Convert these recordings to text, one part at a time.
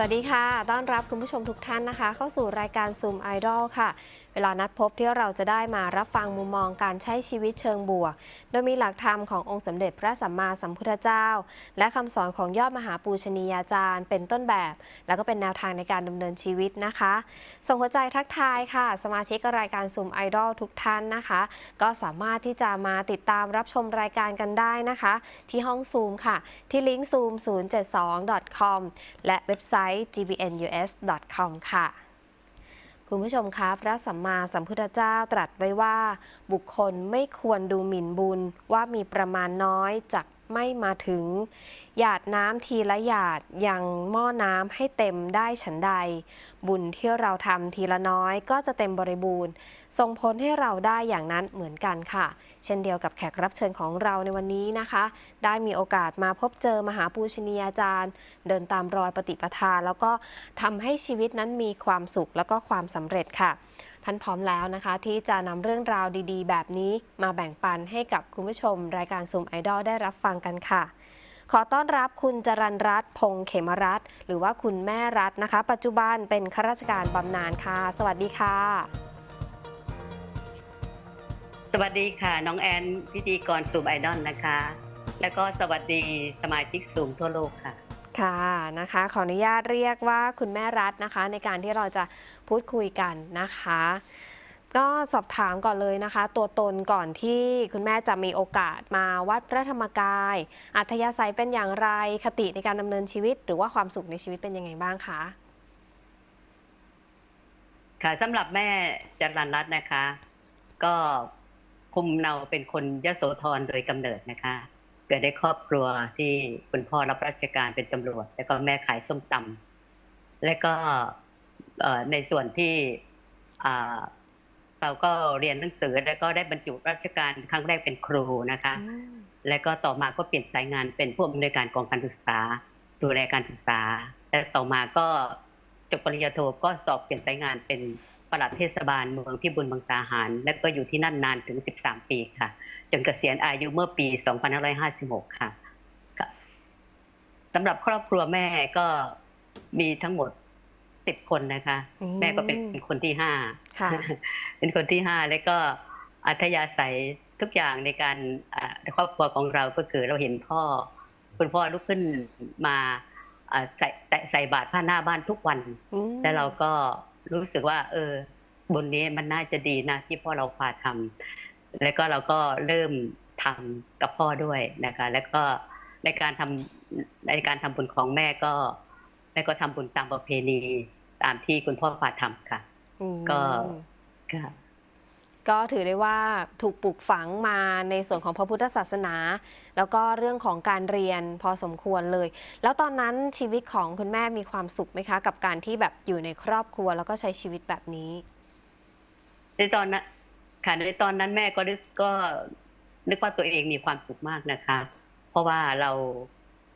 สวัสดีค่ะ ต้อนรับคุณผู้ชมทุกท่านนะคะ เข้าสู่รายการซูมไอดอลค่ะ วลานัดพบที่เราจะได้มารับฟังมุมมองการใช้ชีวิตเชิงบวก โดยมีหลักธรรมขององค์สมเด็จพระสัมมาสัมพุทธเจ้า และคำสอนของยอดมหาปูชนียาจารย์ เป็นต้นแบบ แล้วก็เป็นแนวทางในการดำเนินชีวิตนะคะ ส่งหัวใจทักทายค่ะ สมาชิกรายการ Zoom Idol ทุกท่านนะคะ ก็สามารถที่จะมาติดตามรับชมรายการกันได้นะคะ ที่ห้อง Zoom ค่ะ ที่ลิงก์ zoom 072 com และเว็บไซต์ gbnus.com ค่ะ คุณผู้ชมคะพระสัมมาสัมพุทธเจ้าตรัสไว้ว่า บุคคลไม่ควรดูหมิ่นบุญว่ามีประมาณน้อยจาก ไม่มาถึง หยาดน้ำทีละหยาดยังหม้อน้ำให้เต็มได้ฉันใด บุญที่เราทำทีละน้อยก็จะเต็มบริบูรณ์ส่งผลให้เราได้อย่างนั้นเหมือนกันค่ะ เช่นเดียวกับแขกรับเชิญของเราในวันนี้นะคะ ได้มีโอกาสมาพบเจอมหาปูชนียาจารย์ เดินตามรอยปฏิปทา แล้วก็ทำให้ชีวิตนั้นมีความสุขแล้วก็ความสำเร็จค่ะ ท่านพร้อมแล้วนะคะ ที่จะนำเรื่องราวดีๆ แบบนี้มาแบ่งปันให้กับคุณผู้ชม รายการซูมไอดอลได้รับฟังกันค่ะ ขอต้อนรับคุณจรันรัตน์พงษ์เขมรัตน์หรือว่าคุณแม่รัตน์นะคะ ปัจจุบันเป็นข้าราชการบำนาญค่ะ สวัสดีค่ะ สวัสดีค่ะ น้องแอนพิธีกรซูมไอดอลนะคะ แล้วก็สวัสดีสมาชิกซูมทั่วโลกค่ะค่ะนะคะขออนุญาตเรียกว่าคุณแม่รัตน์นะคะ ในการที่เราจะ พูดคุยกันนะคะ ก็สอบถามก่อนเลยนะคะ ตัวตนก่อนที่คุณแม่จะมีโอกาสมาวัดพระธรรมกาย อัธยาศัยเป็นอย่างไรคติในการดำเนินชีวิต หรือว่าความสุขในชีวิตเป็นยังไงบ้างคะค่ะสำหรับแม่จรันรัตน์นะคะ ก็คุมเนาเป็นคนยโสธรโดยกำเนิดนะคะ เกิดในครอบครัวที่คุณพ่อรับราชการเป็นตำรวจ แล้วก็แม่ขายส้มตำและก็ ในส่วนที่อ่าเราก็เรียนหนังสือแล้วก็ได้บรรจุราชการครั้งแรกเป็นครูนะคะ และก็ต่อมาก็เปลี่ยนสายงานเป็นผู้อำนวยการกองการศึกษา ดูแลการศึกษา และต่อมาก็จบปริญญาโทก็สอบเปลี่ยนสายงานเป็นปลัดเทศบาลเมืองพิบูลบางสาหาร และก็อยู่ที่นั่นนานถึง 13 ปีค่ะ จนเกษียณอายุเมื่อปี 2556 ค่ะค่ะสำหรับครอบครัวแม่ก็มีทั้งหมด 10คนนะคะอืมแม่ก็เป็นคนที่ห้าค่ะเป็นคนที่ห้าแล้วก็อัธยาศัยทุกอย่างในการอ่าครอบครัวของเราก็คือเราเห็นพ่อ คุณพ่อลุกขึ้นมาอ่าใส่ใส่ใส่บาตรผ้าหน้าบ้านทุกวันอืมแล้วเราก็รู้สึกว่า เออบุญนี้มันน่าจะดีนะที่พ่อเราพาทำแล้วก็เราก็เริ่มทำกับพ่อด้วยนะคะ แล้วก็ในการทำในการทำบุญของแม่ก็แม่ก็ทำบุญตามประเพณี ตามที่คุณพ่อพาทำค่ะอืมก็ค่ะก็ถือได้ว่าถูกปลูกฝังมาในส่วนของพระพุทธศาสนา แล้วก็เรื่องของการเรียนพอสมควรเลย แล้วตอนนั้นชีวิตของคุณแม่มีความสุขไหมคะ กับการที่แบบอยู่ในครอบครัวแล้วก็ใช้ชีวิตแบบนี้ในตอนนั้นค่ะในตอนนั้นแม่ก็นึกก็นึกว่าตัวเองมีความสุขมากนะคะ เพราะว่าเรา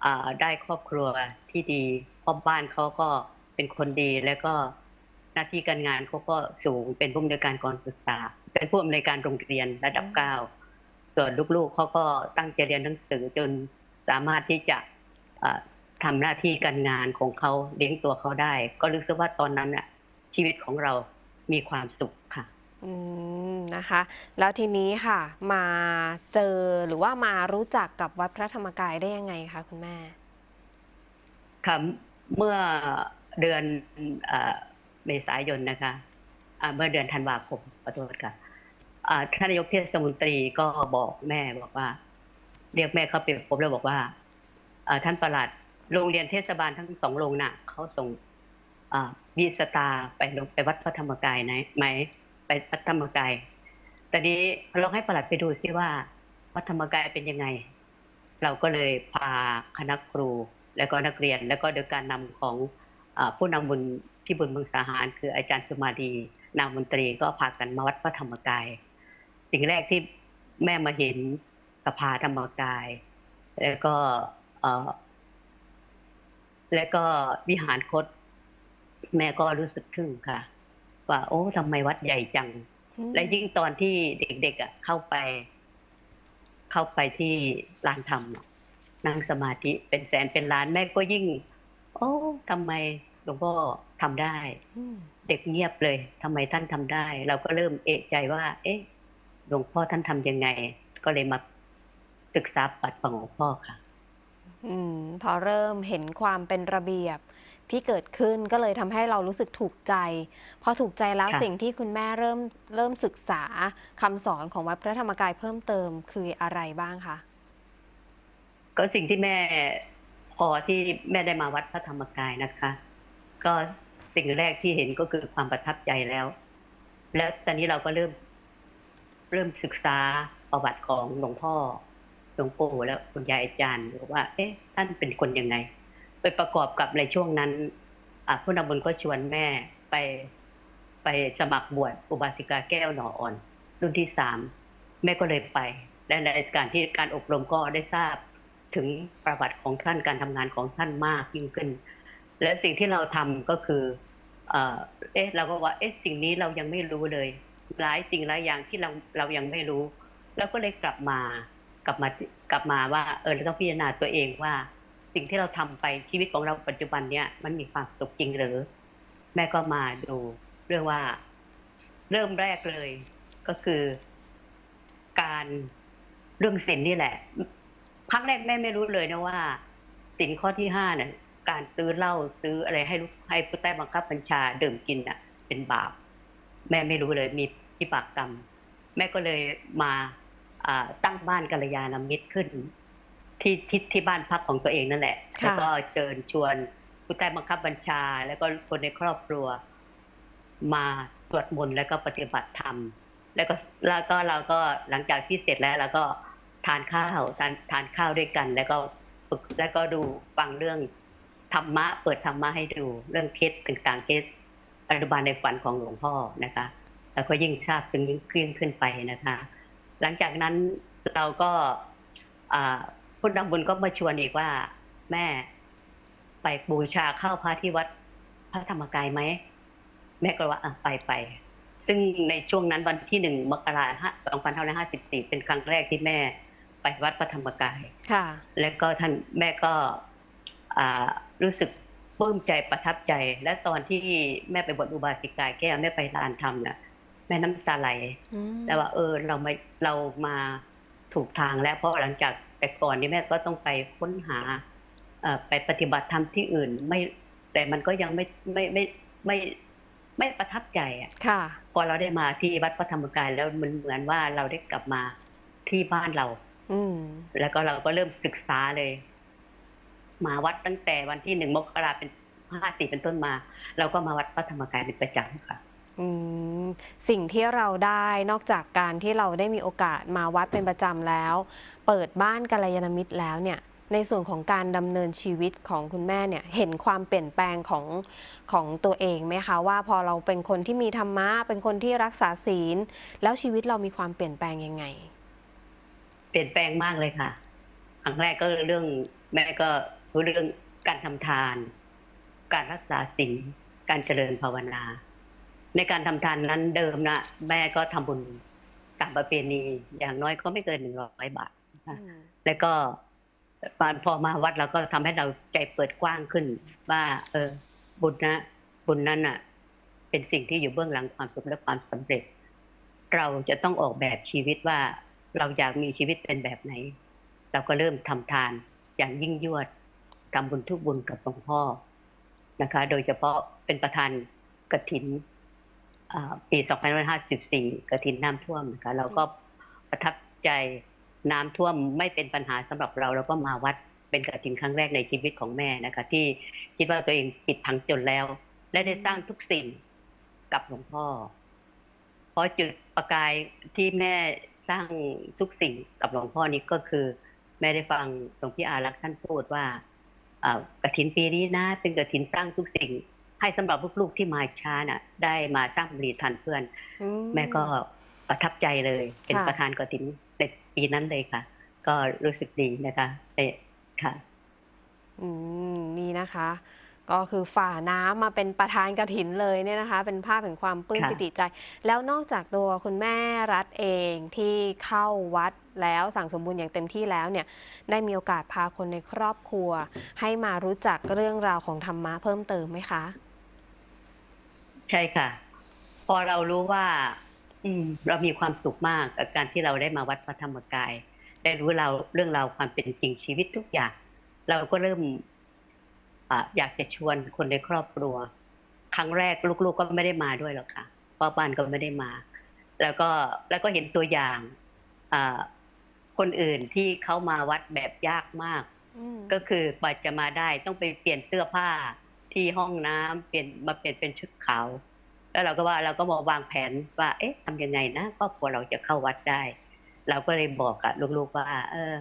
อ่าได้ครอบครัวที่ดีพ่อบ้านเขาก็ เป็นคนดีแล้วก็หน้าที่การงานเขาก็สูงเป็นผู้อำนวยการกองศึกษา เป็นผู้อำนวยการโรงเรียนระดับอืมเก้าส่วนลูกๆเขาก็ตั้งใจเรียนหนังสือจนสามารถที่จะอ่าทำหน้าที่การงานของเขาเลี้ยงตัวเขาได้ ก็รู้สึกว่าตอนนั้นน่ะชีวิตของเรามีความสุขค่ะอืมนะคะ แล้วทีนี้ค่ะ มาเจอหรือว่ามารู้จักกับวัดพระธรรมกายได้ยังไงคะคุณแม่ค่ะเมื่อ เดือนเมษายนนะคะเมื่อเดือนธันวาคมขอโทษค่ะท่านนายกเทศมนตรีก็บอกแม่บอกว่า เรียกแม่เข้าไปพบแล้วบอกว่าท่านประหลัดโรงเรียนเทศบาลทั้งสองโรงน่ะเขาส่งอ่าวีสตาไปลงไปวัดพระธรรมกายนะไหมไปวัดธรรมกายแต่นี้เราให้ประหลัดไปดูซิว่าวัดธรรมกายเป็นยังไง เราก็เลยพาคณะครูแล้วก็นักเรียน แล้วก็โดยการนำของ ผู้นำบุญที่บุญเมืองสาหาร คืออาจารย์สุมาดีนามนตรีก็พากันมาวัดพระธรรมกาย สิ่งแรกที่แม่มาเห็นสภาธรรมกาย แล้วก็เอ่อแล้วก็วิหารคต แม่ก็รู้สึกทึ่งค่ะ ว่า โอ้ทำไมวัดใหญ่จัง และยิ่งตอนที่เด็กๆอะ เข้าไป เข้าไปที่ลานธรรมอะนั่งสมาธิเป็นแสนเป็นล้านแม่ก็ยิ่ง โอ้ทำไมหลวงพ่อทำได้อืมเด็กเงียบเลยทำไมท่านทำได้ เราก็เริ่มเอะใจว่า เอ๊ะ หลวงพ่อท่านทำยังไง ก็เลยมาศึกษาปัดของหลวงพ่อค่ะอืมพอเริ่มเห็นความเป็นระเบียบที่เกิดขึ้นก็เลยทำให้เรารู้สึกถูกใจ พอถูกใจแล้วค่ะสิ่งที่คุณแม่เริ่มเริ่มศึกษาคำสอนของวัดพระธรรมกายเพิ่มเติมคืออะไรบ้างคะก็สิ่งที่แม่พ อที่แม่ได้มาวัดพระธรรมกายนะคะ ก็สิ่งแรกที่เห็นก็คือความประทับใจแล้ว แล้วตอนนี้เราก็เริ่ม เริ่มศึกษาประวัติของหลวงพ่อหลวงปู่แล้วคุณยายอาจารย์ว่า เอ๊ะ ท่านเป็นคนยังไง ไปประกอบกับในช่วงนั้นผู้นำบุญก็ชวนแม่ไปไปสมัครบวชอุบาสิกาแก้วหน่ออ่อน รุ่นที่สามแม่ก็เลยไป และในการที่การอบรมก็ได้ทราบ ถึงประวัติของท่านการทำงานของท่านมากยิ่งขึ้น และสิ่งที่เราทำก็คือเอ่อเอ๊ะเราก็ว่าเอ๊ะสิ่งนี้เรายังไม่รู้เลย หลายสิ่งหลายอย่างที่เราเรายังไม่รู้ แล้วก็เลยกลับมากลับมากลับมาว่าเออเราต้องพิจารณาตัวเองว่า สิ่งที่เราทำไปชีวิตของเราปัจจุบันเนี้ยมันมีความสุขจริงหรือ แม่ก็มาดูเรื่องว่าเริ่มแรกเลยก็คือ การเรื่องศีลนี่แหละ ครั้งแรกแม่ไม่รู้เลยนะว่าศีลข้อที่ห้าเนี่ยการซื้อเหล้าซื้ออะไรให้ลูกให้ผู้ใต้บังคับบัญชาดื่มกินอะ เป็นบาป แม่ไม่รู้เลยมีที่ปากกรรม แม่ก็เลยมาอ่าตั้งบ้านกัลยาณมิตรขึ้น ที่ที่ที่บ้านพักของตัวเองนั่นแหละค่ะแล้วก็เชิญชวนผู้ใต้บังคับบัญชา แล้วก็คนในครอบครัว มาสวดมนต์แล้วก็ปฏิบัติธรรม แล้วก็แล้วก็เราก็หลังจากที่เสร็จแล้วเราก็ ทานข้าวทานทานข้าวด้วยกัน แล้วก็ฝึกแล้วก็ดูฟังเรื่องธรรมะ เปิดธรรมะให้ดูเรื่องเคสต่างๆเคสอนุบาลในฝันของหลวงพ่อนะคะ แล้วก็ยิ่งทราบซึ้งยิ่งขึ้นขึ้นไปนะคะ หลังจากนั้นเราก็พุทธบุญก็มาชวนอีกว่าแม่ไปบูชาข้าวพระที่วัดพระธรรมกายไหมแม่ก็ว่าอะไปไปซึ่งในช่วงนั้นวันที่หนึ่งมกราสองพันห้าร้อยห้าสิบสี่เป็นครั้งแรกที่แม่ ไปวัดพระธรรมกาย ค่ะ แล้วก็ท่านแม่ก็อ่ารู้สึกปลื้มใจประทับใจ และตอนที่แม่ไปบวชอุบาสิกาแก้วแม่ไปลานธรรมน่ะ แม่น้ำตาไหลอืมแต่ว่าเออเราไม่เรามาถูกทางแล้วเพราะหลังจากแต่ก่อนนี่แม่ก็ต้องไปค้นหาเอ่อไปปฏิบัติธรรมที่อื่น ไม่แต่มันก็ยังไม่ไม่ไม่ไม่ไม่ประทับใจอะค่ะพอเราได้มาที่วัดพระธรรมกายแล้วมันเหมือนว่าเราได้กลับมาที่บ้านเรา อืมแล้วก็เราก็เริ่มศึกษาเลย มาวัดตั้งแต่วันที่หนึ่งมกราเป็นห้าสี่เป็นต้นมา เราก็มาวัดพระธรรมกายเป็นประจำค่ะอืมสิ่งที่เราได้นอกจากการที่เราได้มีโอกาสมาวัดเป็นประจำแล้ว เปิดบ้านกัลยาณมิตรแล้วเนี่ย ในส่วนของการดำเนินชีวิตของคุณแม่เนี่ย เห็นความเปลี่ยนแปลงของของตัวเองไหมคะ ว่าพอเราเป็นคนที่มีธรรมะเป็นคนที่รักษาศีล แล้วชีวิตเรามีความเปลี่ยนแปลงยังไง เปลี่ยนแปลงมากเลยค่ะ ครั้งแรกก็เรื่องแม่ก็รู้เรื่องการทำทาน การรักษาศีลการเจริญภาวนา ในการทำทานนั้นเดิมนะแม่ก็ทำบุญตามประเพณีอย่างน้อยก็ไม่เกินหนึ่งร้อยบาทนะคะแล้วก็ตอนพอมาวัดเราก็ทำให้เราใจเปิดกว้างขึ้น ว่า เออ บุญนะบุญนั้นอะ เป็นสิ่งที่อยู่เบื้องหลังความสุขและความสำเร็จ เราจะต้องออกแบบชีวิตว่า เราอยากมีชีวิตเป็นแบบไหน เราก็เริ่มทำทานอย่างยิ่งยวดทำบุญทุกบุญกับหลวงพ่อนะคะ โดยเฉพาะเป็นประธานกฐินอ่าปี 2554กฐินน้ำท่วมนะคะ เราก็ประทับใจน้ำท่วมไม่เป็นปัญหาสำหรับเราเราก็มาวัดเป็นกฐินครั้งแรกในชีวิตของแม่นะคะ ที่คิดว่าตัวเองปิดพังจนแล้ว และได้สร้างทุกสิ่งกับหลวงพ่อ เพราะจุดประกายที่แม่ ร้างทุกสิ่งกับหลวงพ่อนี้ก็คือ แม่ได้ฟังหลวงพี่อารักษ์ท่านพูดว่าอ่ากฐินปีนี้นะ เป็นกฐินสร้างทุกสิ่ง ให้สำหรับลูกๆที่มาช้าน่ะ ได้มาสร้างบุญทันเพื่อนอืแม่ก็ประทับใจเลย เป็นค่ะประธานกฐินในปีนั้นเลยค่ะ ก็รู้สึกดีนะคะเอ่ค่ะ อืมนี่นะคะ ก็คือฝ่าน้ำมาเป็นประธานกระถินเลยเนี่ยนะคะ เป็นภาพแห่งความปลื้มค่ะปิติใจ แล้วนอกจากตัวคุณแม่รัฐเองที่เข้าวัดแล้วสั่งสมบูรณ์อย่างเต็มที่แล้วเนี่ยได้มีโอกาสพาคนในครอบครัว ให้มารู้จักเรื่องราวของธรรมะเพิ่มเติมไหมคะ ใช่ค่ะ พอเรารู้ว่า อืม เรามีความสุขมากกับการที่เราได้มาวัดพระธรรมกาย ได้รู้เราเรื่องราวความเป็นจริงชีวิตทุกอย่าง เราก็เริ่ม อะอยากจะชวนคนในครอบครัว ครั้งแรกลูกๆก็ไม่ได้มาด้วยหรอกค่ะพ่อบ้านก็ไม่ได้มา แล้วก็แล้วก็เห็นตัวอย่างอ่าคนอื่นที่เขามาวัดแบบยากมากอืมก็คือกว่าจะมาได้ต้องไปเปลี่ยนเสื้อผ้าที่ห้องน้ำเปลี่ยนมาเปลี่ยนเป็นชุดขาวแล้วเราก็ว่าเราก็มาวางแผนว่า เอ๊ะทำยังไงนะครอบครัวเราจะเข้าวัดได้ เราก็เลยบอกกับลูกๆว่า เออ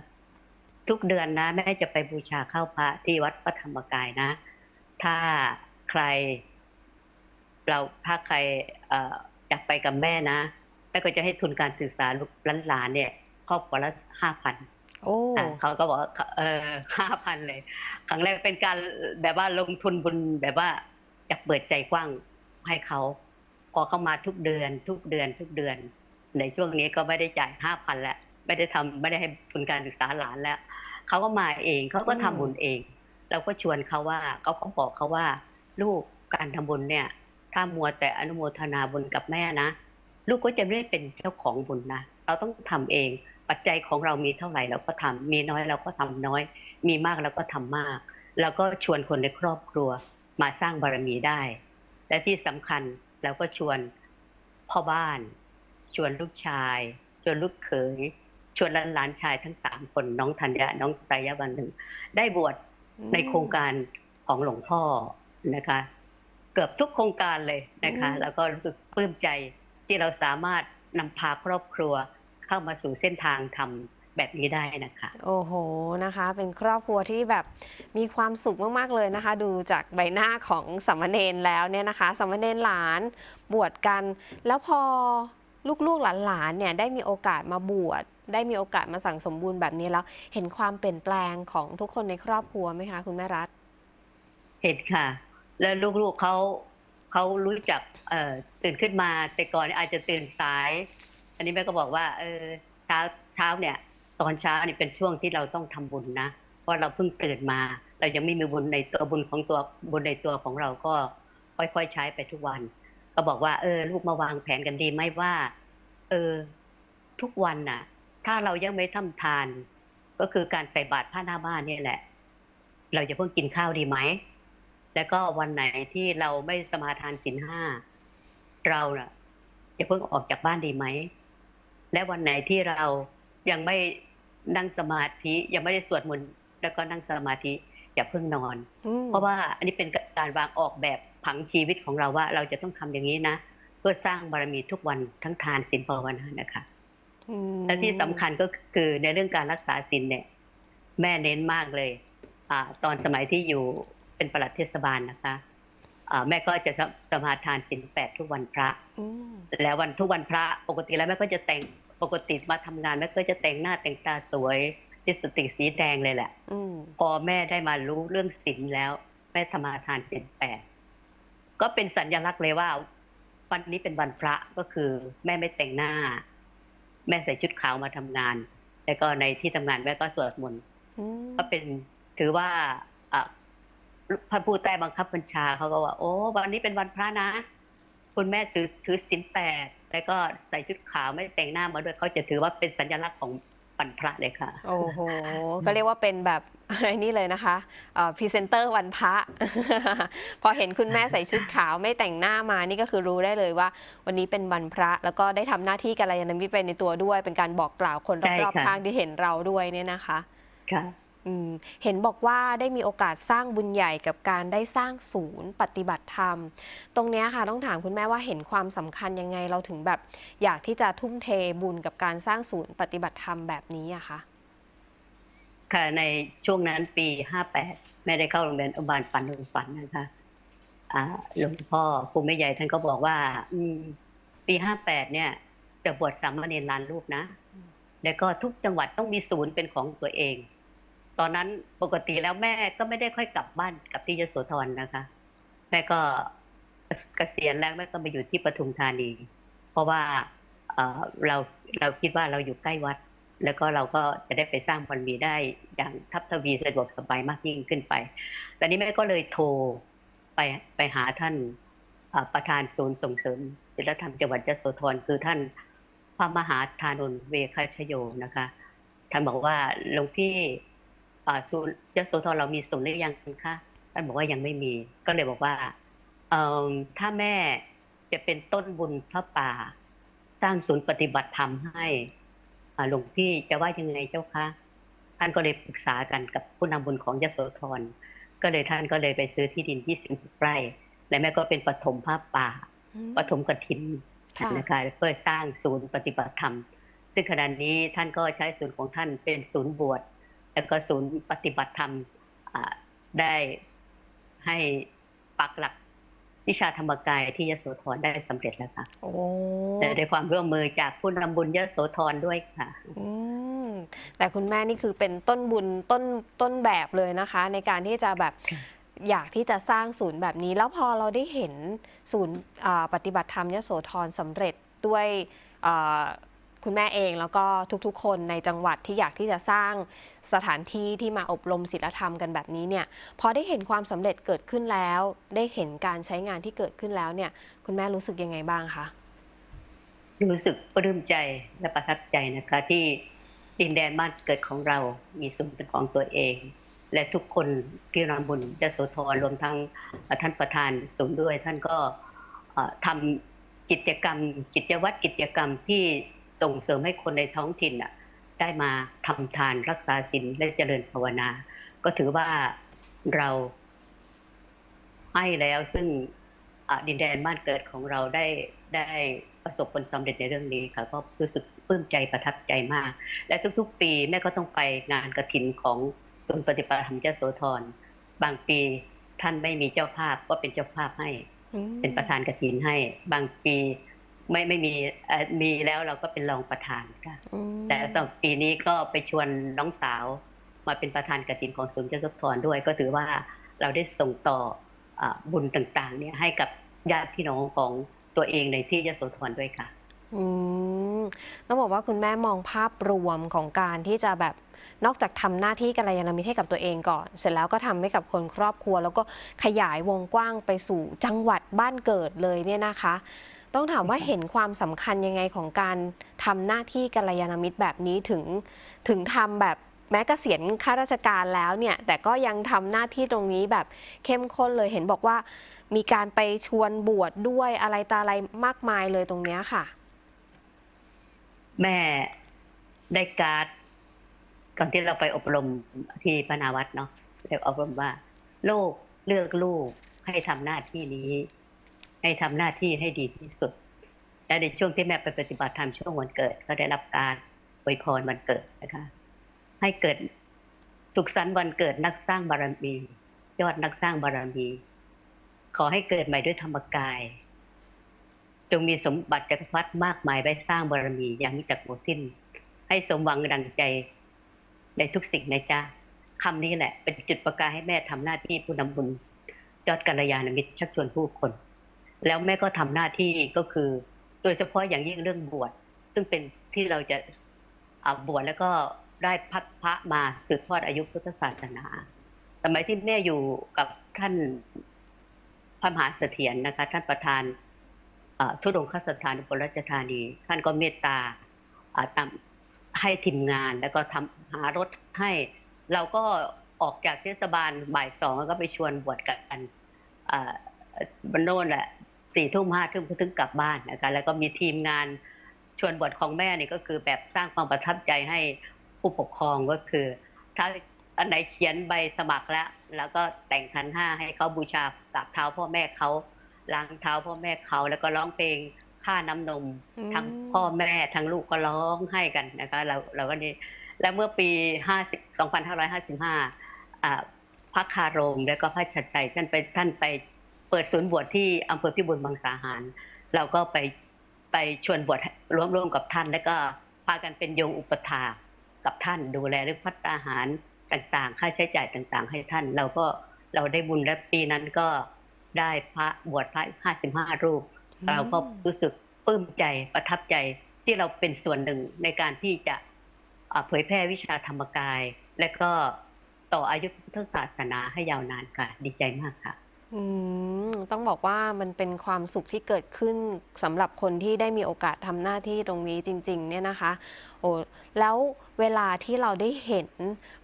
ทุกเดือนนะแม่จะไปบูชาเข้าพระที่วัดพระธรรมกายนะ ถ้าใคร เราถ้าใครเอ่ออยากไปกับแม่นะแม่ก็จะให้ทุนการศึกษาลูกหลานๆเนี่ย ครอบครัวละห้าพันโอ้อะเขาก็บอกว่าเออห้าพันเลยครั้งแรกเป็นการแบบว่าลงทุนบุญแบบว่าอยากเปิดใจกว้างให้เขาพอเข้ามาทุกเดือน ทุกเดือน ทุกเดือน ในช่วงนี้ก็ไม่ได้จ่ายห้าพันแล้ว ไม่ได้ทำไม่ได้ให้ทุนการศึกษาหลานแล้วเขาก็มาเองเขาก็ทำบุญเอง เราก็ชวนเขาว่าเขาก็บอกเขาว่า ลูกการทำบุญเนี่ย ถ้ามัวแต่อนุโมทนาบุญกับแม่นะ ลูกก็จะไม่ได้เป็นเจ้าของบุญนะเราต้องทำเอง ปัจจัยของเรามีเท่าไหร่เราก็ทำมีน้อยเราก็ทำน้อย มีมากเราก็ทำมาก แล้วก็ชวนคนในครอบครัวมาสร้างบารมีได้ และที่สำคัญเราก็ชวนพ่อบ้าน ชวนลูกชาย ชวนลูกเขย ชวนหลานๆชายทั้งสามคนน้องธัญญาน้องไตรยวันหนึ่ง ได้บวชในโครงการของหลวงพ่อนะคะ เกือบทุกโครงการเลยนะคะอืมแล้วก็รู้สึกปลื้มใจที่เราสามารถนำพาครอบครัวเข้ามาสู่เส้นทางทำแบบนี้ได้นะคะ โอ้โหนะคะ เป็นครอบครัวที่แบบมีความสุขมากๆเลยนะคะ ดูจากใบหน้าของสามเณรแล้วเนี่ยนะคะสามเณรหลานบวชกัน แล้วพอลูกๆหลานๆเนี่ยได้มีโอกาสมาบวช ได้มีโอกาสมาสั่งสมบูรณ์แบบนี้แล้ว เห็นความเปลี่ยนแปลงของทุกคนในครอบครัวไหมคะ คุณแม่รัฐ เห็นค่ะ แล้วลูกๆเขาเขารู้จักเอตื่นขึ้นมา แต่ก่อนอาจจะตื่นสาย อันนี้แม่ก็บอกว่า เออเช้าเช้าเนี่ย ตอนเช้านี่เป็นช่วงที่เราต้องทำบุญนะเพราะเราเพิ่งตื่นมา เรายังไม่มีบุญในตัวบุญของตัวบุญในตัวของเราก็ค่อยๆใช้ไปทุกวัน ก็บอกว่า เออ ลูกมาวางแผนกันดีไหมว่า เออ ทุกวันน่ะ ถ้าเรายังไม่ทำทาน ก็คือการใส่บาตรผ้าหน้าบ้านเนี่ยแหละ เราจะเพิ่งกินข้าวดีไหม แล้วก็วันไหนที่เราไม่สมาทานศีลห้าเราน่ะ จะเพิ่งออกจากบ้านดีไหม และวันไหนที่เรายังไม่นั่งสมาธิยังไม่ได้สวดมนต์แล้วก็นั่งสมาธิอย่าเพิ่งนอนอืมเพราะว่าอันนี้เป็นการวางออกแบบผังชีวิตของเราว่า เราจะต้องทำอย่างนี้นะ เพื่อสร้างบารมีทุกวันทั้งทานศีลภาวนานะคะอืม และที่สำคัญก็คือในเรื่องการรักษาศีลเนี่ย แม่เน้นมากเลยอ่าตอนสมัยที่อยู่เป็นปลัดเทศบาลนะคะอ่าแม่ก็จะสมาทานศีลแปดทุกวันพระอืมแล้ววันทุกวันพระปกติแล้วแม่ก็จะแต่งปกติมาทำงานแม่ก็จะแต่งหน้าแต่งตาสวยลิปสติกสีแดงเลยแหละอืมพอแม่ได้มารู้เรื่องศีลแล้ว แม่สมาทานศีลแปดก็เป็นสัญลักษณ์เลยว่า วันนี้เป็นวันพระก็คือ แม่ไม่แต่งหน้า แม่ใส่ชุดขาวมาทำงาน แล้วก็ในที่ทำงานแม่ก็สวดมนต์อืมก็เป็นถือว่าอะพระผู้ใต้บังคับบัญชาเขาก็ว่า โอ้วันนี้เป็นวันพระนะ คุณแม่ถือถือศีลแปดแล้วก็ใส่ชุดขาวไม่แต่งหน้ามาด้วยเขาจะถือว่าเป็นสัญลักษณ์ของ วันพระเลยค่ะ โอ้โห ก็เรียกว่าเป็นแบบไอ้นี่เลยนะคะพรีเซนเตอร์วันพระ พอเห็นคุณแม่ใส่ชุดขาวไม่แต่งหน้ามานี่ก็คือรู้ได้เลยว่า วันนี้เป็นวันพระ แล้วก็ได้ทำหน้าที่กัลยาณมิตรไปในตัวด้วย เป็นการบอกกล่าวคนใช่รอบค่ะๆข้างที่เห็นเราด้วยเนี่ยนะคะ ค่ะอืม เห็นบอกว่าได้มีโอกาสสร้างบุญใหญ่กับการได้สร้างศูนย์ปฏิบัติธรรม ตรงนี้ค่ะต้องถามคุณแม่ว่าเห็นความสำคัญยังไงเราถึงแบบ อยากที่จะทุ่มเทบุญกับการสร้างศูนย์ปฏิบัติธรรมแบบนี้อะคะค่ะในช่วงนั้นปีห้าแปดแม่ได้เข้าโรงเรียนอุบาลฝันหลวงฝันนะคะหลวงพ่อครูแม่ใหญ่ท่านก็บอกว่า อืปีห้าแปดเนี่ย จะบวชสามเณรลานลูกนะแล้วก็ทุกจังหวัดต้องมีศูนย์เป็นของตัวเอง ตอนนั้นปกติแล้วแม่ก็ไม่ได้ค่อยกลับบ้านกับที่ยโสธรนะคะ แม่ก็เกษียณแล้วแม่ก็มาอยู่ที่ปทุมธานี เพราะว่าเราเราคิดว่าเราอยู่ใกล้วัด แล้วก็เราก็จะได้ไปสร้างบารมีได้อย่างทับทวีสะดวกสบายมากยิ่งขึ้นไปตอนนี้แม่ก็เลยโทรไปไปหาท่านประธานศูนย์ส่งเสริมศิลธรรมจังหวัดยโสธรคือท่านพระมหาธานนเวคชโยนะคะท่านบอกว่าหลวงพี่ ศูนย์ยโสธรเรามีศูนย์หรือยังคะท่านบอกว่ายังไม่มี ก็เลยบอกว่าเอถ้าแม่จะเป็นต้นบุญพระป่า สร้างศูนย์ปฏิบัติธรรมให้หลวงพี่จะว่ายังไงเจ้าคะท่านก็เลยปรึกษากันกับผู้นำบุญของยโสธรก็เลยท่านก็เลยไปซื้อที่ดิน26ไร่และแม่ก็เป็นปฐมภาพป่าปฐมกฐินค่ะนะคะเพื่อสร้างศูนย์ปฏิบัติธรรม ซึ่งขณะนี้ท่านก็ใช้ศูนย์ของท่านเป็นศูนย์บวช แล้วก็ศูนย์ปฏิบัติธรรมอ่าได้ให้ปักหลักวิชาธรรมกายที่ยโสธรได้สำเร็จแล้วค่ะโอ้แต่ได้ความร่วมมือจากผู้นำบุญยโสธรด้วยค่ะอืมแต่คุณแม่นี่คือเป็นต้นบุญต้นต้นแบบเลยนะคะ ในการที่จะแบบค่ะอยากที่จะสร้างศูนย์แบบนี้ แล้วพอเราได้เห็นศูนย์อ่าปฏิบัติธรรมยโสธรสำเร็จด้วยอ่า คุณแม่เองแล้วก็ทุกๆ คนในจังหวัดที่อยากที่จะสร้างสถานที่ที่มาอบรมศีลธรรมกันแบบนี้เนี่ยพอได้เห็นความสำเร็จเกิดขึ้นแล้ว ได้เห็นการใช้งานที่เกิดขึ้นแล้วเนี่ย คุณแม่รู้สึกยังไงบ้างคะรู้สึกปลื้มใจและประทับใจนะคะ ที่ดินแดนบ้านเกิดของเรา มีศูนเป็นของตัวเอง และทุกคนที่นำบุญยโสธรรวมทั้งท่านประธานศูนย์ด้วย ท่านก็เอ่อทำกิจกรรม กิจวัตรกิจกรรมที่ ส่งเสริมให้คนในท้องถิ่นน่ะได้มาทำทานรักษาศีลและเจริญภาวนา ก็ถือว่าเราให้แล้วซึ่งดินแดนบ้านเกิดของเราได้ได้ประสบผลสำเร็จในเรื่องนี้ค่ะก็รู้สึกปลื้มใจประทับใจมาก และทุกๆ ปีแม่ก็ต้องไปงานกระถินของศูนย์ปฏิบัติธรรมเจ้าโสธรบางปีท่านไม่มีเจ้าภาพก็เป็นเจ้าภาพให้ เป็นประธานกระถินให้ บางปี ไม่ไม่มีเอ่อมีแล้วเราก็เป็นรองประธานค่ะอืมแต่สำหรับปีนี้ก็ไปชวนน้องสาว มาเป็นประธานกฐินของศูนย์เจ้าสุธรด้วย ก็ถือว่าเราได้ส่งต่ออาบุญต่างๆ เนี่ยให้กับญาติพี่น้องของตัวเองในที่ยโสธรด้วยค่ะอืมต้องบอกว่าคุณแม่มองภาพรวมของการที่จะแบบนอกจากทำหน้าที่กัลยาณมิตรให้กับตัวเองก่อน เสร็จแล้วก็ทำให้กับคนครอบครัว แล้วก็ขยายวงกว้างไปสู่จังหวัดบ้านเกิดเลยเนี่ยนะคะ ต้องถามว่าค่ะเห็นความสำคัญยังไงของการทำหน้าที่กัลยาณมิตรแบบนี้ถึงถึงทำแบบแม้เกษียณข้าราชการแล้วเนี่ย แต่ก็ยังทำหน้าที่ตรงนี้แบบเข้มข้นเลยเห็นบอกว่า มีการไปชวนบวชดด้วยอะไรตาอะไรมากมายเลยตรงเนี้ยค่ะ แม่ได้การ์ดก่อนที่เราไปอบรมที่พนาวัดเนาะได้อบรมว่า โลกเลือกลูกให้ทำหน้าที่นี้ ให้ทำหน้าที่ให้ดีที่สุด และในช่วงที่แม่ไปปฏิบัติธรรมช่วงวันเกิด ก็ได้รับการอวยพรวันเกิดนะคะ ให้เกิดสุขสันต์วันเกิดนักสร้างบารมียอดนักสร้างบารมี ขอให้เกิดใหม่ด้วยธรรมกาย จงมีสมบัติจักรพรรดิมากมายไว้สร้างบารมีอย่างมิจักหมดสิ้น ให้สมหวังดังใจในทุกสิ่งนะจ๊ะคำนี้แหละ เป็นจุดประกายให้แม่ทำหน้าที่ผู้นำบุญยอดกัลยาณมิตรชักชวนผู้คน แล้วแม่ก็ทำหน้าที่ก็คือ โดยเฉพาะอย่างยิ่งเรื่องบวชซึ่งเป็นที่เราจะบวชแล้วก็ได้พัดพระมาสืบทอดอายุพุทธศาสนาสมัยที่แม่อยู่กับท่านพระมหาเสถียรนะคะ ท่านประธานทุดงคสถานอุบลราชธานี ท่านก็เมตตาตามให้ทีมงานแล้วก็ทำหารถให้ เราก็ออกจากเทศบาลบ่ายสองแล้วก็ไปชวนบวชกันอ่านโน่นแหละ สี่ทุ่มห้าทุ่มก็ถึงกลับบ้านนะคะแล้วก็มีทีมงานชวนบวชของแม่นี่ก็คือแบบสร้างความประทับใจให้ผู้ปกครองก็คือ ถ้าอันไหนเขียนใบสมัครแล้ว แล้วก็แต่งขันห้าให้เขาบูชากราบเท้าพ่อแม่เขาล้างเท้าพ่อแม่เขาแล้วก็ร้องเพลงค่าน้ำนมมทั้งพ่อแม่ทั้งลูกก็ร้องให้กันนะคะ เราเราก็นี่แล้วเมื่อปี50 2555อ่าพระคารมแล้วก็พระชัดชัยท่านไปท่านไป เปิดศูนย์บวชที่อำเภอพิบูลมังสาหาร เราก็ไปไปชวนบวชร่วมร่วมกับท่าน แล้วก็พากันเป็นโยงอุปถากกับท่านดูแลเรื่องพัฒนาหารต่างๆ ค่าใช้จ่ายต่างๆ ให้ท่าน เราก็เราได้บุญและปีนั้นก็ได้พระบวชพระห้าสิบห้ารูป เราก็รู้สึกปลื้มใจประทับใจที่เราเป็นส่วนหนึ่งในการที่จะเผยแพร่วิชาธรรมกาย และก็ต่ออายุพุทธศาสนาให้ยาวนานค่ะ ดีใจมากค่ะ อืมต้องบอกว่ามันเป็นความสุขที่เกิดขึ้นสำหรับคนที่ได้มีโอกาสทำหน้าที่ตรงนี้จริง ๆ เนี่ยนะคะ โอ้แล้วเวลาที่เราได้เห็น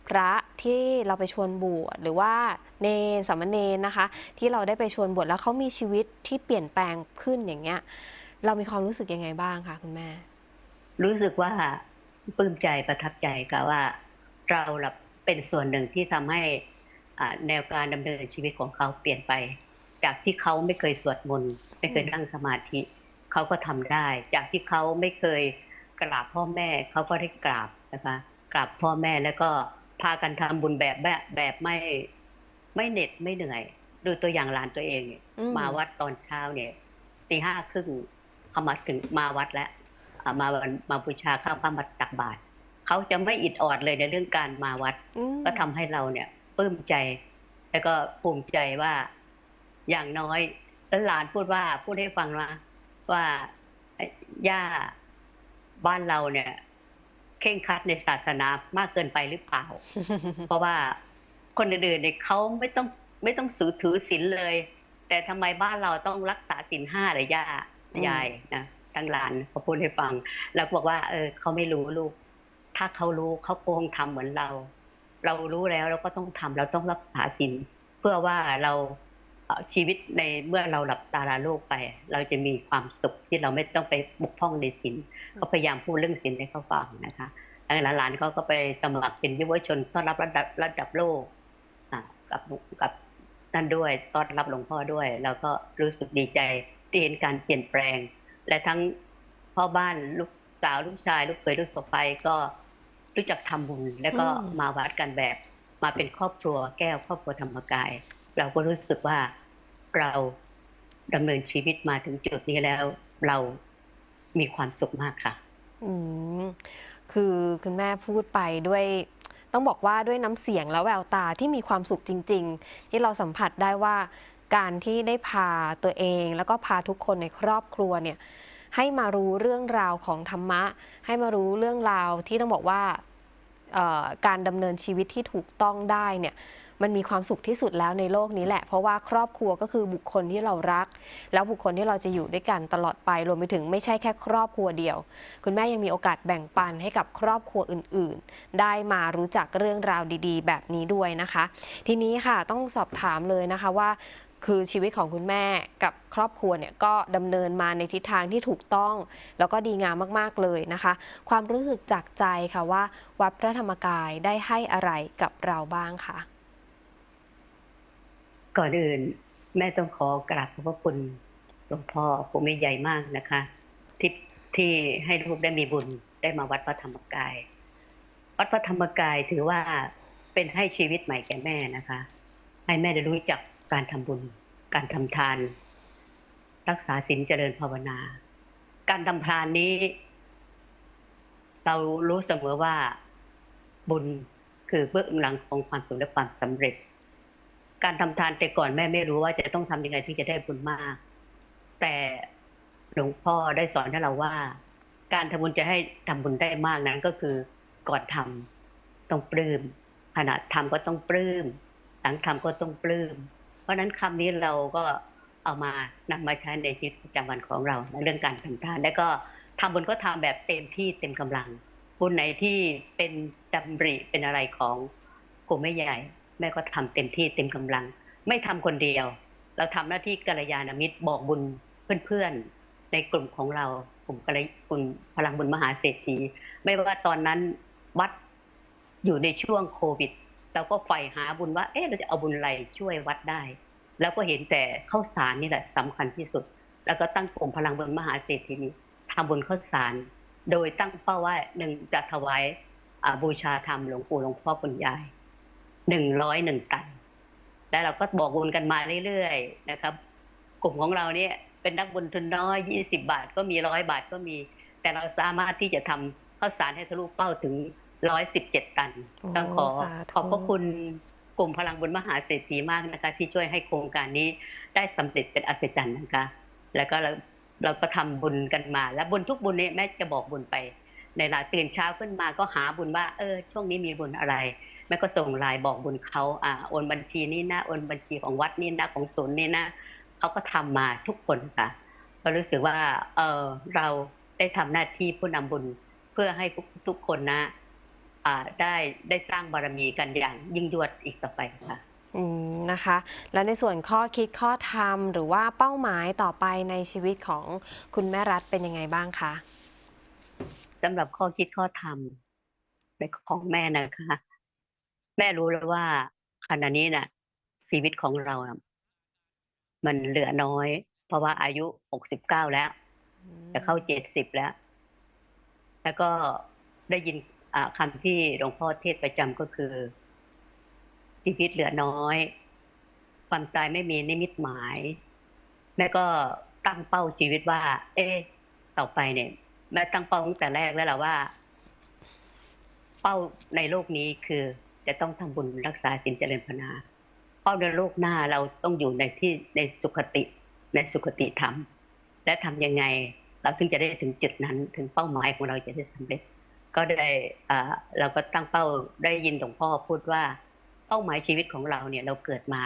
พระที่เราไปชวนบวชหรือว่าเนรสามเณรนะคะ ที่เราได้ไปชวนบวชแล้วเขามีชีวิตที่เปลี่ยนแปลงขึ้นอย่างเงี้ย เรามีความรู้สึกยังไงบ้างคะคุณแม่ รู้สึกว่าปลื้มใจประทับใจกับว่า เราเป็นส่วนหนึ่งที่ทำให้ แนวการดำเนินชีวิตของเขาเปลี่ยนไป จากที่เขาไม่เคยสวดมนต์ไม่เคยนั่งสมาธิเขาก็ทำได้ จากที่เขาไม่เคยกราบพ่อแม่เขาก็ได้กราบนะคะกราบพ่อแม่แล้วก็พากันทำบุญแบบแบบแบบไม่ไม่เหน็ดไม่เหนื่อย ดูตัวอย่างหลานตัวเองเนี่ยอืมมาวัดตอนเช้าเนี่ยตีห้าครึ่งเขามาถึงมาวัดแล้วอ่ามาวันมาบูชาข้าวพระมาตักบาตรเขาจะไม่อิดออดเลยในเรื่องการมาวัดอืมก็ทำให้เราเนี่ย ปลื้มใจ แล้วก็ภูมิใจว่าอย่างน้อยแล้วหลานพูดว่าพูดให้ฟังว่าว่าย่าบ้านเราเนี่ยเข่งครัดในศาสนามากเกินไปหรือเปล่า เพราะว่าคนอื่นๆเนี่ยเขาไม่ต้องไม่ต้องสือถือศีลเลย แต่ทำไมบ้านเราต้องรักษาศีลห้าเลยย่ายายนะทั้งหลานเขาพูดให้ฟัง แล้วบอกว่า เออเขาไม่รู้ลูก ถ้าเขารู้เขาคงทำเหมือนเรา เรารู้แล้วเราก็ต้องทำเราต้องรักษาศีลเพื่อว่าเราเอ่อชีวิตในเมื่อเราหลับตาลาโลกไป เราจะมีความสุขที่เราไม่ต้องไปบกพร่องในศีลก็พยายามพูดเรื่องศีลให้เขาฟังนะคะแล้วหลานๆเขาก็ไปสมัครเป็นยุวชนต้อนรับระดับระดับโลกอะกับกับนั่นด้วยต้อนรับหลวงพ่อด้วย แล้วก็รู้สึกดีใจที่เห็นการเปลี่ยนแปลง และทั้งพ่อบ้านลูกสาวลูกชาย ลูกเขยลูกสะใภ้ก็ รู้จักทำบุญแล้วก็อืม มาวัดกันแบบ มาเป็นครอบครัวแก้วครอบครัวธรรมกาย เราก็รู้สึกว่าเราดำเนินชีวิตมาถึงจุดนี้แล้ว เรามีความสุขมากค่ะ อืมคือคุณแม่พูดไปด้วย ต้องบอกว่าด้วยน้ำเสียงและแววตาที่มีความสุขจริง ๆ ที่เราสัมผัสได้ว่าการที่ได้พาตัวเอง แล้วก็พาทุกคนในครอบครัวเนี่ย ให้มารู้เรื่องราวของธรรมะ ให้มารู้เรื่องราวที่ต้องบอกว่าการดำเนินชีวิตที่ถูกต้องได้เนี่ยมันมีความสุขที่สุดแล้วในโลกนี้แหละ เพราะว่าครอบครัวก็คือบุคคลที่เรารัก แล้วบุคคลที่เราจะอยู่ด้วยกันตลอดไปรวมไปถึงไม่ใช่แค่ครอบครัวเดียว คุณแม่ยังมีโอกาสแบ่งปันให้กับครอบครัวอื่น ๆ ได้มารู้จักเรื่องราวดี ๆ แบบนี้ด้วยนะคะ ทีนี้ค่ะต้องสอบถามเลยนะคะว่า คือชีวิตของคุณแม่กับครอบครัวเนี่ยก็ดำเนินมาในทิศทางที่ถูกต้อง แล้วก็ดีงามมากๆเลยนะคะ ความรู้สึกจากใจค่ะว่า วัดพระธรรมกายได้ให้อะไรกับเราบ้างคะก่อนอื่น แม่ต้องขอกราบขอบพระคุณหลวงพ่อผมไม่ใหญ่มากนะคะที่ที่ให้ลูกได้มีบุญได้มาวัดพระธรรมกาย วัดพระธรรมกายถือว่าเป็นให้ชีวิตใหม่แก่แม่นะคะ ให้แม่ได้รู้จัก การทำบุญ การทำทาน รักษาศีลเจริญภาวนา การทำทานนี้ เรารู้เสมอว่าบุญคือเบื้องหลังของความสุขและความสำเร็จ การทำทานแต่ก่อนแม่ไม่รู้ว่าจะต้องทำยังไงที่จะได้บุญมาก แต่หลวงพ่อได้สอนให้เราว่า การทำบุญจะให้ทำบุญได้มากนั้นก็คือก่อนทำต้องปลื้มขณะทำก็ต้องปลื้มหลังทำก็ต้องปลื้ม ราะนั้นคำนี้เราก็เอามานำมาใช้ในชีวิตประจำวันของเราในเรื่องการทำทาน แล้วก็ทำบุญก็ทำแบบเต็มที่เต็มกำลังบุญไหนที่เป็นดำริเป็นอะไรของกลุ่มแม่ใหญ่แม่ก็ทำเต็มที่เต็มกำลัง ไม่ทำคนเดียว เราทำหน้าที่กัลยาณมิตรบอกบุญเพื่อนๆ ในกลุ่มของเรากลุ่มกัลยกลุ่มพลังบุญมหาเศรษฐีไม่ว่าตอนนั้นวัดอยู่ในช่วงโควิด เราก็ใฝ่หาบุญว่า เอ๊ะเราจะเอาบุญอะไรช่วยวัดได้ แล้วก็เห็นแต่ข้าวสารนี่แหละสำคัญที่สุด แล้วก็ตั้งกลุ่มพลังบุญมหาเศรษฐีนี้ทำบุญข้าวสาร โดยตั้งเป้าว่าหนึ่งจะถวายบูชาธรรมหลวงปู่หลวงพ่อคุณยายหนึ่งร้อยหนึ่งตันแล้วเราก็บอกบุญกันมาเรื่อยๆนะครับ กลุ่มของเราเนี่ยเป็นนักบุญทุนน้อยยี่สิบาทก็มีร้อยบาทก็มี แต่เราสามารถที่จะทำข้าวสารให้ทะลุเป้าถึง ร้อยสิบเจ็ดตันโอ้ต้องขอสาธุขอบพระคุณกลุ่มพลังบุญมหาเศรษฐีมากนะคะ ที่ช่วยให้โครงการนี้ได้สำเร็จเป็นอัศจรรย์นะคะ แล้วก็เราเราก็ทำบุญกันมา และบุญทุกบุญนี้แม่จะบอกบุญไป ในเวลาตื่นเช้าขึ้นมาก็หาบุญว่า เออ ช่วงนี้มีบุญอะไร แม่ก็ส่งไลน์บอกบุญเขาอ่าโอนบัญชีนี้นะโอนบัญชีของวัดนี่นะของศูนย์นี่นะเขาก็ทำมาทุกคนค่ะก็รู้สึกว่าเออเราได้ทำหน้าที่ผู้นำบุญเพื่อให้ทุกคนนะอ่า ได้ได้สร้างบารมีกันอย่างยิ่งยวดอีกต่อไปค่ะอืมนะคะ และในส่วนข้อคิดข้อธรรม หรือว่าเป้าหมายต่อไปในชีวิตของคุณแม่รัฐเป็นยังไงบ้างคะสำหรับข้อคิดข้อธรรมในของแม่นะคะ แม่รู้แล้วว่าขณะนี้น่ะ ชีวิตของเราน่ะมันเหลือน้อย เพราะว่าอายุหกสิบเก้าแล้ว จะเข้าเจ็ดสิบแล้ว แล้วก็ได้ยินอ่า คำที่หลวงพ่อเทศประจำก็คือ ชีวิตเหลือน้อย ความตายไม่มีนิมิตหมาย แม่ก็ตั้งเป้าชีวิตว่า เอ๊ต่อไปเนี่ยแม่ตั้งเป้าตั้งแต่แรกแล้วแหละว่า เป้าในโลกนี้คือจะต้องทำบุญรักษาศีลเจริญภาวนา เป้าในโลกหน้าเราต้องอยู่ในที่ในสุขติในสุขติธรรม และทำยังไง เราถึงจะได้ถึงจุดนั้นถึงเป้าหมายของเราจะได้สำเร็จ ก็ได้เราก็ตั้งเป้าได้ยินหลวงพ่อพูดว่า เป้าหมายชีวิตของเราเนี่ยเราเกิดมา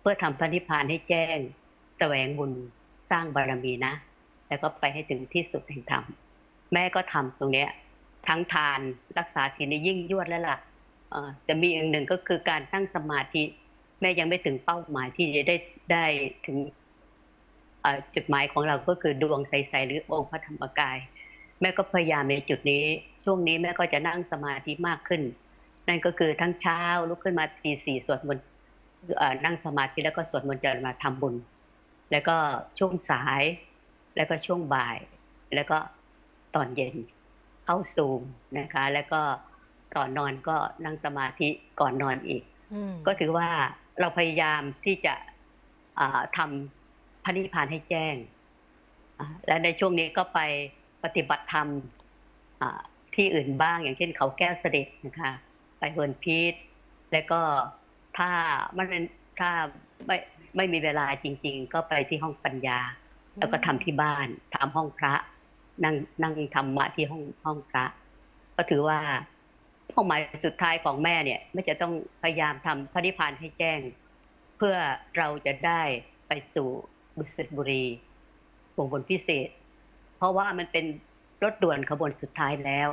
เพื่อทำพระนิพพานให้แจ้งแสวงบุญสร้างบารมีนะ แล้วก็ไปให้ถึงที่สุดแห่งธรรมแม่ก็ทำตรงเนี้ย ทั้งทานรักษาศีลยิ่งยวดแล้วล่ะเอ่อจะมีอีกหนึ่งก็คือการตั้งสมาธิ แม่ยังไม่ถึงเป้าหมายที่จะได้ได้ถึงจุดหมายของเราก็คือดวงใสๆหรือองค์พระธรรมกาย แม่ก็พยายามในจุดนี้ ช่วงนี้แม่ก็จะนั่งสมาธิมากขึ้น นั่นก็คือทั้งเช้าลุกขึ้นมาตีสี่สวดมนต์เอ่อนั่งสมาธิแล้วก็สวดมนต์จะมาทำบุญ แล้วก็ช่วงสาย แล้วก็ช่วงบ่าย แล้วก็ตอนเย็นเข้าซูมนะคะ แล้วก็ก่อนนอนก็นั่งสมาธิก่อนนอนอีกอืมก็ถือว่าเราพยายามที่จะอ่าทำพระนิพพานให้แจ้งอ่าและในช่วงนี้ก็ไปปฏิบัติธรรมอ่า ที่อื่นบ้างอย่างเช่นเขาแก้วเสด็จนะคะไปเวิร์นพีทแล้วก็ถ้ามันถ้าไม่ไม่มีเวลาจริง ๆ ก็ไปที่ห้องปัญญา แล้วก็ทำที่บ้านทำห้องพระ นั่งนั่งธรรมะที่ห้องห้องพระ ก็ถือว่าเป้าหมายสุดท้ายของแม่เนี่ย ไม่จะต้องพยายามทำพระนิพพานให้แจ้ง เพื่อเราจะได้ไปสู่ดุสิตบุรีวงบนพิเศษ เพราะว่ามันเป็นรถด่วนขบวนสุดท้ายแล้ว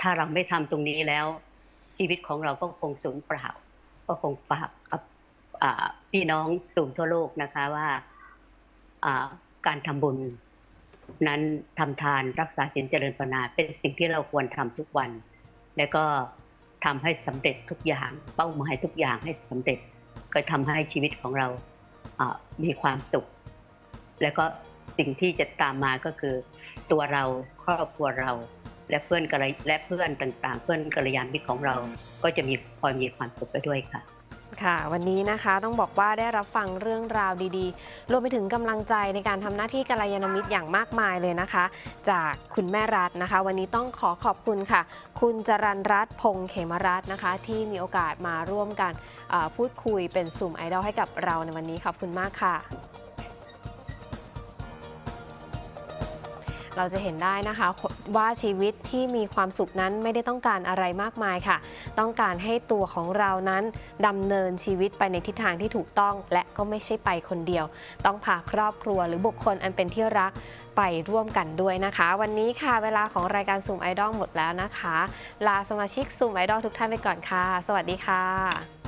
ถ้าเราไม่ทำตรงนี้แล้ว ชีวิตของเราก็คงสูญเปล่า ก็คงฝากกับพี่น้องสูงทั่วโลกนะคะว่าการทำบุญนั้นทำทานรักษาศีลเจริญภาวนาเป็นสิ่งที่เราควรทำทุกวัน แล้วก็ทำให้สำเร็จทุกอย่าง เป้าหมายทุกอย่างให้สำเร็จ ก็ทำให้ชีวิตของเราอ่ามีความสุข แล้วก็สิ่งที่จะตามมาก็คือตัวเราครอบครัวเรา และเพื่อนกัลยและเพื่อนต่างๆ เพื่อนกัลยาณมิตรของเรา ก็จะมีพลอยมีความสุขไปด้วยค่ะค่ะ วันนี้นะคะต้องบอกว่าได้รับฟังเรื่องราวดีๆ รวมไปถึงกำลังใจในการทำหน้าที่กัลยาณมิตรอย่างมากมายเลยนะคะ จากคุณแม่รัฐนะคะ วันนี้ต้องขอขอบคุณค่ะ คุณจรันรัตน์พงษ์เขมรัตน์นะคะ ที่มีโอกาสมาร่วมกันพูดคุยเป็นสุ่มไอดอลให้กับเราในวันนี้ขอบคุณมากค่ะ เราจะเห็นได้นะคะว่าชีวิตที่มีความสุขนั้นไม่ได้ต้องการอะไรมากมายค่ะ ต้องการให้ตัวของเรานั้นดำเนินชีวิตไปในทิศทางที่ถูกต้อง และก็ไม่ใช่ไปคนเดียว ต้องพาครอบครัวหรือบุคคลอันเป็นที่รักไปร่วมกันด้วยนะคะ วันนี้ค่ะเวลาของรายการซูมไอดอลหมดแล้วนะคะ ลาสมาชิกซูมไอดอลทุกท่านไปก่อนค่ะ สวัสดีค่ะ